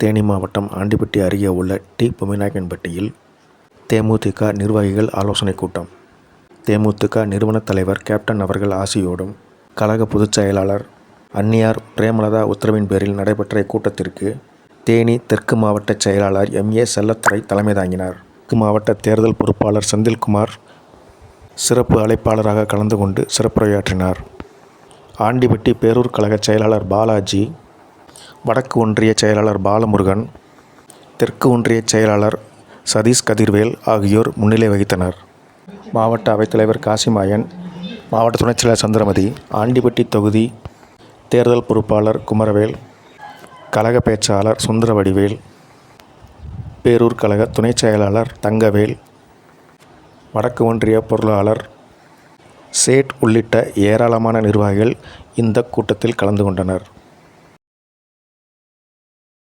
தேனி மாவட்டம் ஆண்டிப்பட்டி அருகே உள்ள டி பொமிநாயக்கன்பட்டியில் தேமுதிக நிர்வாகிகள் ஆலோசனைக் கூட்டம். தேமுதிக நிறுவனத் தலைவர் கேப்டன் அவர்கள் ஆசியோடும் கழக பொதுச் செயலாளர் அன்னியார் பிரேமலதா உத்தரவின் பேரில் நடைபெற்ற இக்கூட்டத்திற்கு தேனி தெற்கு மாவட்ட செயலாளர் எம். ஏ. செல்லத்துறை தலைமை தாங்கினார். தெற்கு மாவட்ட தேர்தல் பொறுப்பாளர் செந்தில்குமார் சிறப்பு அழைப்பாளராக கலந்து கொண்டு சிறப்புரையாற்றினார். ஆண்டிப்பட்டி பேரூர் கழக செயலாளர் பாலாஜி வடக்கு ஒன்றிய செயலாளர் பாலமுருகன் தெற்கு ஒன்றிய செயலாளர் சதீஷ் கதிர்வேல் ஆகியோர் முன்னிலை வகித்தனர். மாவட்ட அவைத்தலைவர் காசிமாயன் மாவட்ட துணைச் செயலாளர் சந்திரமதி ஆண்டிப்பட்டி தொகுதி தேர்தல் பொறுப்பாளர் குமரவேல் கழக பேச்சாளர் சுந்தரவடிவேல் பேரூர் கழக துணைச் செயலாளர் தங்கவேல் வடக்கு ஒன்றிய பொருளாளர் சேட் உள்ளிட்ட ஏராளமான நிர்வாகிகள் இந்த கூட்டத்தில் கலந்து கொண்டனர்.